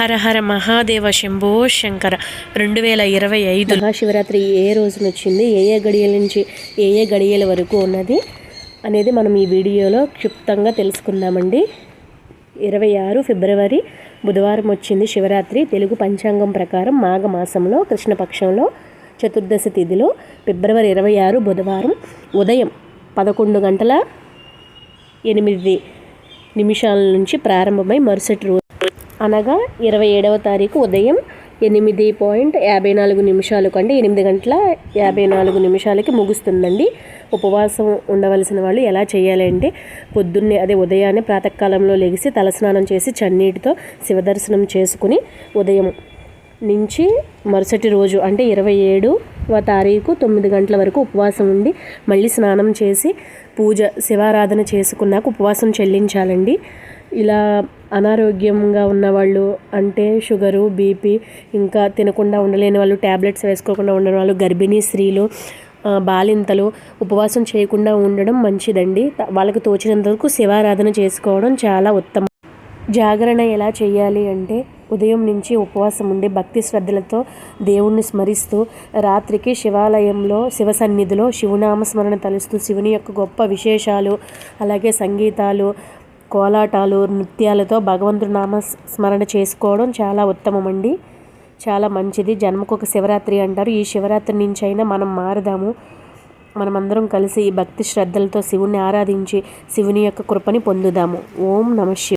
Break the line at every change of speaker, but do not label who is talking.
హర హర మహాదేవ శంభో శంకర. రెండు వేల ఇరవై ఐదు
మహాశివరాత్రి ఏ రోజున వచ్చింది? ఏ ఏ గడియల నుంచి ఏ ఏ గడియల వరకు ఉన్నది అనేది మనం ఈ వీడియోలో క్షుప్తంగా తెలుసుకుందామండి. ఇరవై ఆరు ఫిబ్రవరి బుధవారం వచ్చింది శివరాత్రి. తెలుగు పంచాంగం ప్రకారం మాఘమాసంలో కృష్ణపక్షంలో చతుర్దశి తిథిలో ఫిబ్రవరి ఇరవై ఆరు బుధవారం ఉదయం పదకొండు గంటల ఎనిమిది నిమిషాల నుంచి ప్రారంభమై మరుసటి రోజు అనగా ఇరవై ఏడవ తారీఖు ఉదయం ఎనిమిది పాయింట్ యాభై నాలుగు నిమిషాలు అంటే ఎనిమిది గంటల యాభై నాలుగు నిమిషాలకి ముగుస్తుందండి. ఉపవాసం ఉండవలసిన వాళ్ళు ఎలా చేయాలి అంటే పొద్దున్నే అదే ఉదయాన్నే ప్రాతకాలంలో లెగిసి తలస్నానం చేసి చన్నీటితో శివదర్శనం చేసుకుని ఉదయం నుంచి మరుసటి రోజు అంటే ఇరవై ఏడువ తారీఖు తొమ్మిది గంటల వరకు ఉపవాసం ఉండి మళ్ళీ స్నానం చేసి పూజ శివారాధన చేసుకున్నాక ఉపవాసం చెల్లించాలండి. ఇలా అనారోగ్యంగా ఉన్నవాళ్ళు అంటే షుగరు బీపీ ఇంకా తినకుండా ఉండలేని వాళ్ళు ట్యాబ్లెట్స్ వేసుకోకుండా ఉండని వాళ్ళు గర్భిణీ స్త్రీలు బాలింతలు ఉపవాసం చేయకుండా ఉండడం మంచిదండి. వాళ్ళకి తోచినంత వరకు శివారాధన చేసుకోవడం చాలా ఉత్తమం. జాగరణ ఎలా చేయాలి అంటే ఉదయం నుంచి ఉపవాసం ఉండి భక్తి శ్రద్ధలతో దేవుణ్ణి స్మరిస్తూ రాత్రికి శివాలయంలో శివ సన్నిధిలో శివునామస్మరణ తలుస్తూ శివుని యొక్క గొప్ప విశేషాలు అలాగే సంగీతాలు కోలాటాలు నృత్యాలతో భగవంతుడి నామ స్మరణ చేసుకోవడం చాలా ఉత్తమమండి. చాలా మంచిది. జన్మకు ఒక శివరాత్రి అంటారు. ఈ శివరాత్రి నుంచి అయినా మనం మారదాము. మనమందరం కలిసి ఈ భక్తి శ్రద్ధలతో శివుణ్ణి ఆరాధించి శివుని యొక్క కృపని పొందుదాము. ఓం నమ శివ